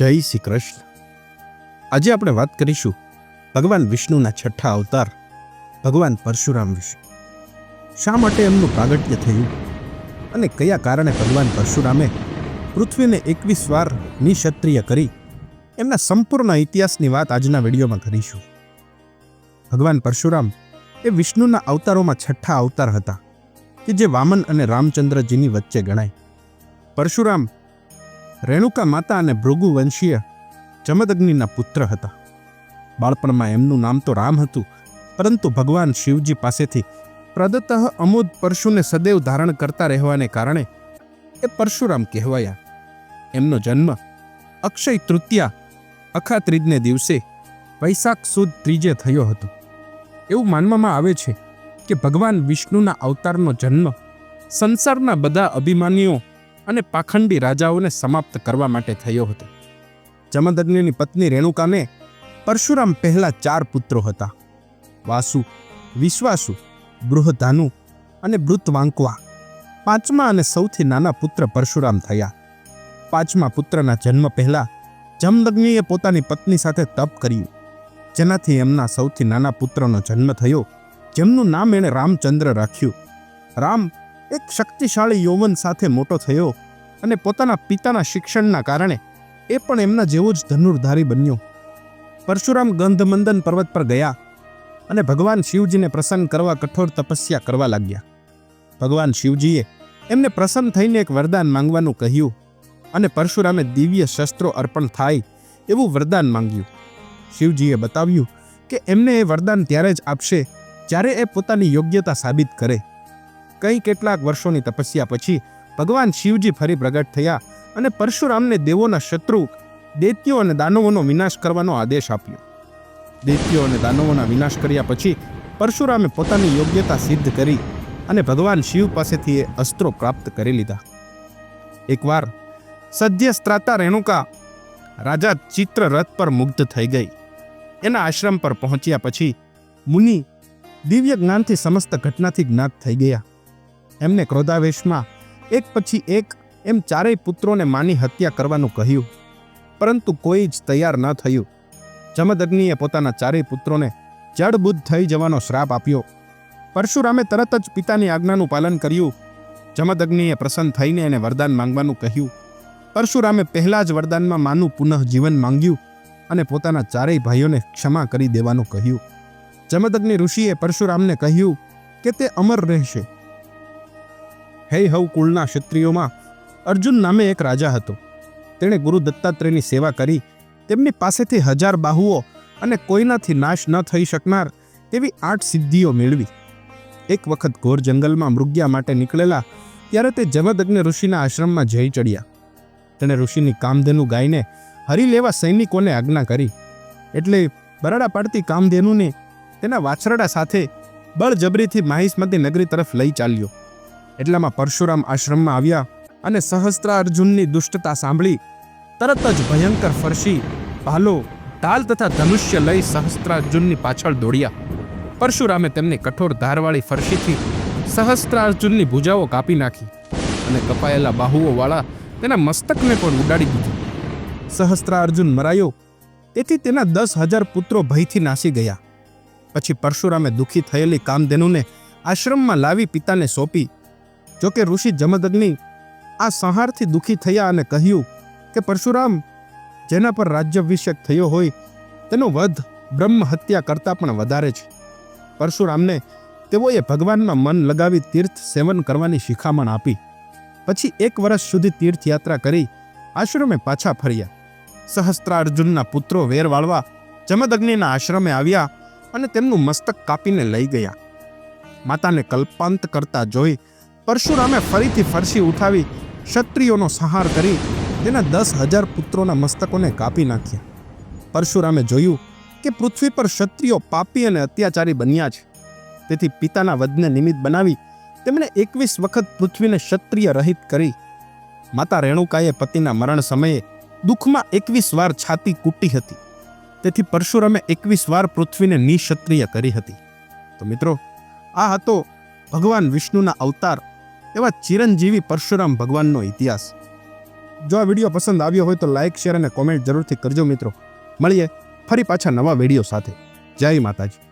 જય શ્રી કૃષ્ણ. આજે આપણે વાત કરીશું ભગવાન વિષ્ણુના છઠ્ઠા અવતાર, ભગવાન પરશુરામ વિશે. શા માટે એમનું પ્રાગટ્ય થયું અને કયા કારણે ભગવાન પરશુરામે પૃથ્વીને એકવીસ વાર નિક્ષત્રિય કરી એમના સંપૂર્ણ ઇતિહાસની વાત આજના વિડીયોમાં કરીશું. ભગવાન પરશુરામ એ વિષ્ણુના અવતારોમાં છઠ્ઠા અવતાર હતા કે જે વામન અને રામચંદ્રજીની વચ્ચે ગણાય. પરશુરામ રેણુકા માતા અને ભૃગુવંશીય જમદગ્નિના પુત્ર હતા. બાળપણમાં એમનું નામ તો રામ હતું, પરંતુ ભગવાન શિવજી પાસેથી પ્રદત્ત અમોદ પરશુને સદૈવ ધારણ કરતા રહેવાને કારણે એ પરશુરામ કહેવાયા. એમનો જન્મ અક્ષય તૃતીયા અખા ત્રીજને દિવસે વૈશાખ સુદ ત્રીજે થયો હતો. એવું માનવામાં આવે છે કે ભગવાન વિષ્ણુના અવતારનો જન્મ સંસારના બધા અભિમાનીઓ અને પાખંડી રાજાઓને સમાપ્ત કરવા માટે થયો હતો. જમદગ્નિની પત્ની રેણુકાને પરશુરામ પહેલા ચાર પુત્રો હતા. વાસુ, વિશ્વાસુ, બૃહધાનુ અને બૃતવાંકવા પાંચમા અને સૌથી નાના પુત્ર પરશુરામ થયા. પાંચમા પુત્રના જન્મ પહેલા જમદગ્નિએ પોતાની પત્ની સાથે તપ કર્યું. જેનાથી એમના સૌથી નાના પુત્રનો જન્મ થયો, જેમનું નામ એણે રામચંદ્ર રાખ્યું. રામ એક શક્તિશાળી યૌવન સાથે મોટો થયો અને પોતાના પિતાના શિક્ષણના કારણે એ પણ એમના જેવો જ ધનુર્ધારી બન્યો. પરશુરામ ગંધમંદન પર્વત પર ગયા અને ભગવાન શિવજીને પ્રસન્ન કરવા કઠોર તપસ્યા કરવા લાગ્યા. ભગવાન શિવજીએ એમને પ્રસન્ન થઈને એક વરદાન માંગવાનું કહ્યું અને પરશુરામે દિવ્ય શસ્ત્રો અર્પણ થાય એવું વરદાન માંગ્યું. શિવજીએ બતાવ્યું કે એમને એ વરદાન ત્યારે જ આપશે જ્યારે એ પોતાની યોગ્યતા સાબિત કરે. કંઈ કેટલાક વર્ષોની તપસ્યા પછી ભગવાન શિવજી ફરી પ્રગટ થયા અને પરશુરામને દેવોના શત્રુ, દૈત્યો અને દાનવોનો વિનાશ કરવાનો આદેશ આપ્યો. દૈત્યો અને દાનવોના વિનાશ કર્યા પછી પરશુરામે પોતાની યોગ્યતા સિદ્ધ કરી અને ભગવાન શિવ પાસેથી એ અસ્ત્રો પ્રાપ્ત કરી લીધા. એકવાર સદ્ય સ્ત્રાતા રેણુકા રાજા ચિત્રરથ પર મુગ્ધ થઈ ગઈ. એના આશ્રમ પર પહોંચ્યા પછી મુનિ દિવ્ય જ્ઞાનથી સમસ્ત ઘટનાથી જ્ઞાત થઈ ગયા. એમને ક્રોધાવેશમાં એક પછી એક એમ ચારેય પુત્રોને માની હત્યા કરવાનું કહ્યું. પરંતુ કોઈ જ તૈયાર ન થયું. જમદગ્નિએ પોતાના ચારેય પુત્રોને જડબુદ્ધ થઈ જવાનો શ્રાપ આપ્યો. પરશુરામે તરત જ પિતાની આજ્ઞાનું પાલન કર્યું. જમદગ્નિએ પ્રસન્ન થઈને એને વરદાન માંગવાનું કહ્યું. પરશુરામે પહેલાં જ વરદાનમાં માનું પુનઃ જીવન માંગ્યું અને પોતાના ચારેય ભાઈઓને ક્ષમા કરી દેવાનું કહ્યું. જમદગ્નિ ઋષિએ પરશુરામને કહ્યું કે તે અમર રહેશે. હૈ હવ કુળના ક્ષત્રિયોમાં અર્જુન નામે એક રાજા હતો. તેણે ગુરુ દત્તાત્રેયની સેવા કરી. તેમની પાસેથી હજાર બાહુઓ અને કોઈનાથી નાશ ન થઈ શકનાર તેવી આઠ સિદ્ધિઓ મેળવી. એક વખત ઘોર જંગલમાં મૃગ્યા માટે નીકળેલા ત્યારે તે જમદગ્ન ઋષિના આશ્રમમાં જઈ ચડ્યા. તેણે ઋષિની કામધેનુ ગાયને હરી લેવા સૈનિકોને આજ્ઞા કરી. એટલે બરાડા પાડતી કામધેનુને તેના વાછરડા સાથે બળજબરીથી માહિસ્મતી નગરી તરફ લઈ ચાલ્યો. એટલામાં પરશુરામ આશ્રમમાં આવ્યા અને સહસ્ત્રાર્જુનની દુષ્ટતા સાંભળી. તરત જ ભયંકર ફરશી, ભાલો, ઢાલ તથા ધનુષ્ય લઈ સહસ્ત્રાર્જુનની પાછળ દોડ્યા. પરશુરામે તેમની કઠોર ધારવાળી ફરશીથી સહસ્ત્રાર્જુનની ભુજાઓ કાપી નાખી અને કપાયેલા બાહુઓવાળા તેના મસ્તકને પણ ઉડાડી દીધું. સહસ્ત્રાર્જુન મરાયો, તેથી તેના દસ હજાર પુત્રો ભયથી નાસી ગયા. પછી પરશુરામે દુઃખી થયેલી કામધેનુને આશ્રમમાં લાવી પિતાને સોંપી જોકે ઋષિ જમદગ્નિ આ સંહારથી દુઃખી થયા અને કહ્યું કે પરશુરામ, જેના પર રાજ્યાભિષેક થયો હોય, તેનો વધ બ્રહ્મ હત્યા કરતાં પણ વધારે છે. પરશુરામને તેઓએ ભગવાનમાં મન લગાવી તીર્થ સેવન કરવાની શિખામણ આપી. પછી એક વર્ષ સુધી તીર્થયાત્રા કરી આશ્રમે પાછા ફર્યા. સહસ્ત્રાર્જુનના પુત્રો વેર વાળવા જમદગ્નિના આશ્રમે આવ્યા અને તેમનું મસ્તક કાપીને લઈ ગયા. માતાને કલ્પાંત કરતા જોઈ પરશુરામે ફરીથી ફરસી ઉઠાવી ક્ષત્રિયોનો સંહાર કરી તેના દસ હજાર પુત્રોના મસ્તકોને કાપી નાખ્યા. પરશુરામે જોયું કે પૃથ્વી પર ક્ષત્રિયો પાપી અને અત્યાચારી બન્યા છે. તેથી પિતાના વધને નિમિત્ત બનાવી તેમણે એકવીસ વખત પૃથ્વીને ક્ષત્રિય રહિત કરી. માતા રેણુકાએ પતિના મરણ સમયે દુઃખમાં એકવીસ વાર છાતી કૂટી હતી. તેથી પરશુરામે એકવીસ વાર પૃથ્વીને નિક્ષત્રિય કરી હતી. તો મિત્રો, આ હતો ભગવાન વિષ્ણુના અવતાર એવા ચિરંજીવી પરશુરામ ભગવાનનો ઇતિહાસ. જો આ વીડિયો પસંદ આવ્યો હોય તો લાઇક શેર અને કોમેન્ટ જરૂરથી કરજો મિત્રો. મળીએ ફરી પાછા નવા વીડિયો સાથે. જય માતાજી.